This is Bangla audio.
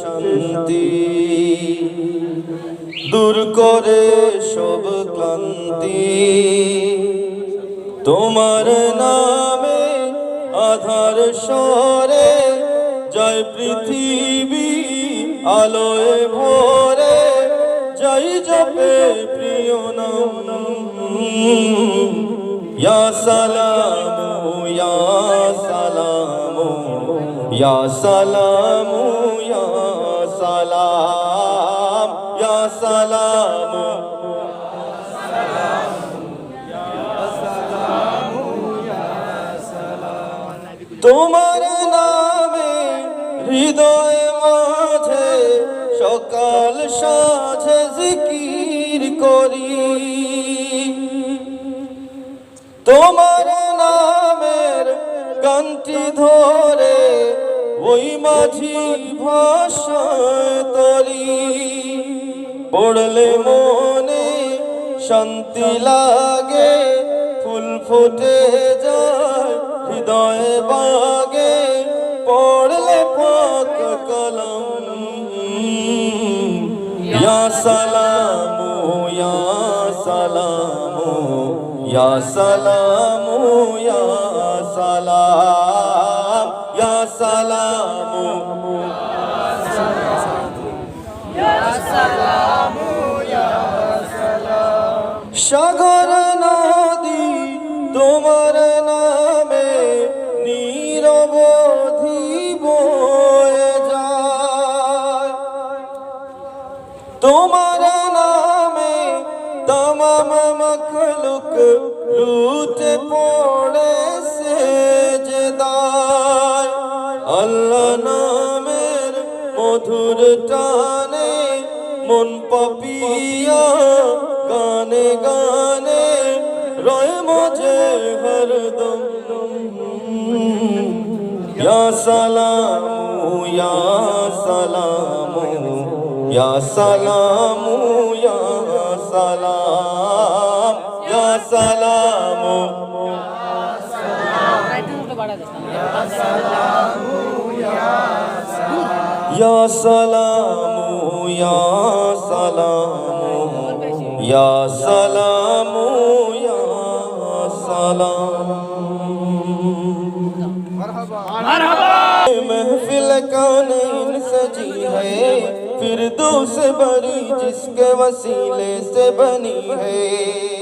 শান্তি দূর করে সব ক্লান্তি। তোমার নামে আধার স্বরে জয় পৃথিবী আলোয় ভরে, জয় জপে প্রিয় নাম। ইয়া সালামু ইয়া সালামু ইয়া সালামু ইয়া সালাম ইয়া তোমার নামে হৃদয় মাঝে সকাল সাঝে জিকির করি। তোমার নামের গানটি ধরে ওই মাঝি ভাষায় তরি। পড়লে মনে শান্তি লাগে, ফুল ফুটে যায়, হৃদয়ে বাগে। পড়লে পাক কলম, ইয়া সালামু ইয়া সালামু, ইয়া ইয়া সালাম, ইয়া সালামু। সাগর নদী তোমার নামে নীরবধি বয়ে যায়। তোমার নামে তমাম মখলুক লুটে পড়ে নামের মধুর টানে মন পাপিয়া গানে গানে রয় মজে হরদম ইয়া সালামু ইয়া সালামু ইয়া সালামু ইয়া সালাম ইয়া সালামু। ইয়া সালামু। या सलाम या सलाम या सलाम या सलाम। महफिल का सजी है, फिर दूस से जिसके वसीले से बनी है।